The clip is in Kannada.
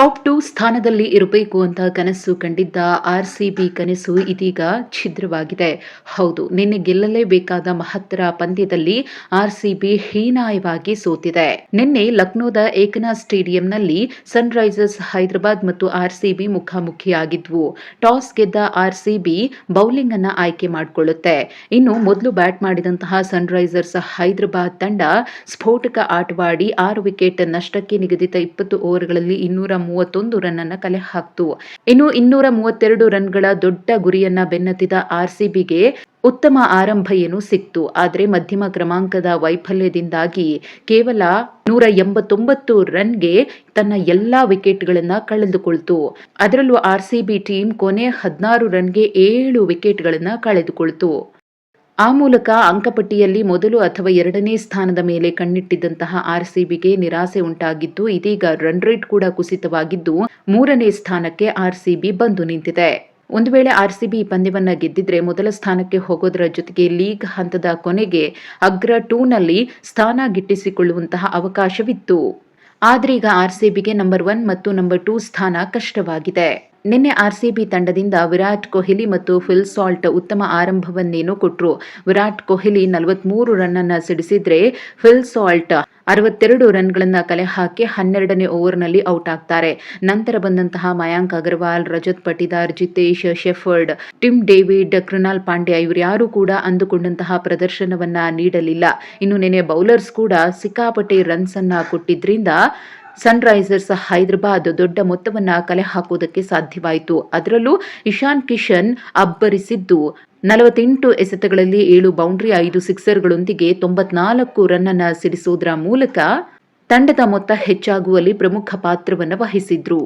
ಟಾಪ್ ಟು ಸ್ಥಾನದಲ್ಲಿ ಇರಬೇಕು ಅಂತ ಕನಸು ಕಂಡಿದ್ದ ಆರ್ ಸಿ ಕನಸು ಇದೀಗ ಛಿದ್ರವಾಗಿದೆ. ಹೌದು, ನಿನ್ನೆ ಗೆಲ್ಲಲೇಬೇಕಾದ ಮಹತ್ತರ ಪಂದ್ಯದಲ್ಲಿ ಆರ್ ಸಿ ಹೀನಾಯವಾಗಿ ಸೋತಿದೆ. ನಿನ್ನೆ ಲಕ್ನೋದ ಏಕನಾಥ್ ಸ್ಟೇಡಿಯಂನಲ್ಲಿ ಸನ್ ರೈಸರ್ಸ್ ಹೈದರಾಬಾದ್ ಮತ್ತು ಆರ್ ಸಿ ಮುಖಾಮುಖಿಯಾಗಿದ್ವು. ಟಾಸ್ ಗೆದ್ದ ಆರ್ ಸಿ ಬೌಲಿಂಗ್ ಅನ್ನು ಆಯ್ಕೆ ಮಾಡಿಕೊಳ್ಳುತ್ತೆ. ಇನ್ನು ಮೊದಲು ಬ್ಯಾಟ್ ಮಾಡಿದಂತಹ ಸನ್ ರೈಸರ್ಸ್ ಹೈದರಾಬಾದ್ ತಂಡ ಸ್ಫೋಟಕ ಆಟವಾಡಿ ಆರು ವಿಕೆಟ್ ನಷ್ಟಕ್ಕೆ ನಿಗದಿತ ಇಪ್ಪತ್ತು ಓವರ್ಗಳಲ್ಲಿ ಇನ್ನೂರ ಮೂವತ್ತೊಂದು ರನ್ ಅನ್ನ ಕಲೆ ಹಾಕ್ತು. ಇನ್ನು ಇನ್ನೂರ ಮೂವತ್ತೆರಡು ರನ್ಗಳ ದೊಡ್ಡ ಗುರಿಯನ್ನ ಬೆನ್ನತ್ತಿದ ಆರ್ಸಿಬಿಗೆ ಉತ್ತಮ ಆರಂಭ ಏನು ಸಿಕ್ತು. ಆದರೆ ಮಧ್ಯಮ ಕ್ರಮಾಂಕದ ವೈಫಲ್ಯದಿಂದಾಗಿ ಕೇವಲ ನೂರ ಎಂಬತ್ತೊಂಬತ್ತು ರನ್ಗೆ ತನ್ನ ಎಲ್ಲಾ ವಿಕೆಟ್ಗಳನ್ನ ಕಳೆದುಕೊಳ್ತು. ಅದರಲ್ಲೂ ಆರ್ಸಿಬಿ ಟೀಮ್ ಕೊನೆ ಹದಿನಾರು ರನ್ಗೆ ಏಳು ವಿಕೆಟ್ಗಳನ್ನ ಕಳೆದುಕೊಳ್ತು. ಆ ಮೂಲಕ ಅಂಕಪಟ್ಟಿಯಲ್ಲಿ ಮೊದಲು ಅಥವಾ ಎರಡನೇ ಸ್ಥಾನದ ಮೇಲೆ ಕಣ್ಣಿಟ್ಟಿದ್ದಂತಹ ಆರ್ಸಿಬಿಗೆ ನಿರಾಸೆ ಉಂಟಾಗಿದ್ದು, ಇದೀಗ ರನ್ ರೇಟ್ ಕೂಡ ಕುಸಿತವಾಗಿದ್ದು, ಮೂರನೇ ಸ್ಥಾನಕ್ಕೆ ಆರ್ಸಿಬಿ ಬಂದು ನಿಂತಿದೆ. ಒಂದು ವೇಳೆ ಆರ್ಸಿಬಿ ಈ ಪಂದ್ಯವನ್ನ ಗೆದ್ದಿದ್ರೆ ಮೊದಲ ಸ್ಥಾನಕ್ಕೆ ಹೋಗೋದರ ಜೊತೆಗೆ ಲೀಗ್ ಹಂತದ ಕೊನೆಗೆ ಅಗ್ರ ಟೂನಲ್ಲಿ ಸ್ಥಾನ ಗಿಟ್ಟಿಸಿಕೊಳ್ಳುವಂತಹ ಅವಕಾಶವಿತ್ತು. ಆದ್ರೀಗ ಆರ್ಸಿಬಿಗೆ ನಂಬರ್ ಒನ್ ಮತ್ತು ನಂಬರ್ ಟೂ ಸ್ಥಾನ ಕಷ್ಟವಾಗಿದೆ. ನಿನ್ನೆ ಆರ್ಸಿಬಿ ತಂಡದಿಂದ ವಿರಾಟ್ ಕೊಹ್ಲಿ ಮತ್ತು ಫಿಲ್ ಸಾಲ್ಟ್ ಉತ್ತಮ ಆರಂಭವನ್ನೇನು ಕೊಟ್ಟರು ವಿರಾಟ್ ಕೊಹ್ಲಿ ನಲವತ್ಮೂರು ರನ್ನನ್ನು ಸಿಡಿಸಿದರೆ ಫಿಲ್ ಸಾಲ್ಟ್ ಅರವತ್ತೆರಡು ರನ್ಗಳನ್ನು ಕಲೆ ಹಾಕಿ ಹನ್ನೆರಡನೇ ಓವರ್ನಲ್ಲಿ ಔಟ್ ಆಗ್ತಾರೆ. ನಂತರ ಬಂದಂತಹ Mayank Agarwal, Rajat Patidar Jitesh Shepherd, Tim David Krunal Pandya ಯಾರು ಕೂಡ ಅಂದುಕೊಂಡಂತಹ ಪ್ರದರ್ಶನವನ್ನ ನೀಡಲಿಲ್ಲ. ಇನ್ನು ನೆನೆ ಬೌಲರ್ಸ್ ಕೂಡ ಸಿಕ್ಕಾಪಟ್ಟೆ ರನ್ಸ್ ಅನ್ನ ಕೊಟ್ಟಿದ್ರಿಂದ ಸನ್ ರೈಸರ್ಸ್ ಹೈದರಾಬಾದ್ ದೊಡ್ಡ ಮೊತ್ತವನ್ನು ಕಲೆ ಹಾಕುವುದಕ್ಕೆ ಸಾಧ್ಯವಾಯಿತು. ಅದರಲ್ಲೂ ಇಶಾನ್ ಕಿಶನ್ ಅಬ್ಬರಿಸಿದ್ದು ನಲವತ್ತೆಂಟು ಎಸೆತಗಳಲ್ಲಿ ಏಳು ಬೌಂಡ್ರಿ, ಐದು ಸಿಕ್ಸರ್ಗಳೊಂದಿಗೆ ತೊಂಬತ್ನಾಲ್ಕು ರನ್ ಅನ್ನು ಸಿಡಿಸುವುದರ ಮೂಲಕ ತಂಡದ ಮೊತ್ತ ಹೆಚ್ಚಾಗುವಲ್ಲಿ ಪ್ರಮುಖ ಪಾತ್ರವನ್ನು ವಹಿಸಿದ್ರು.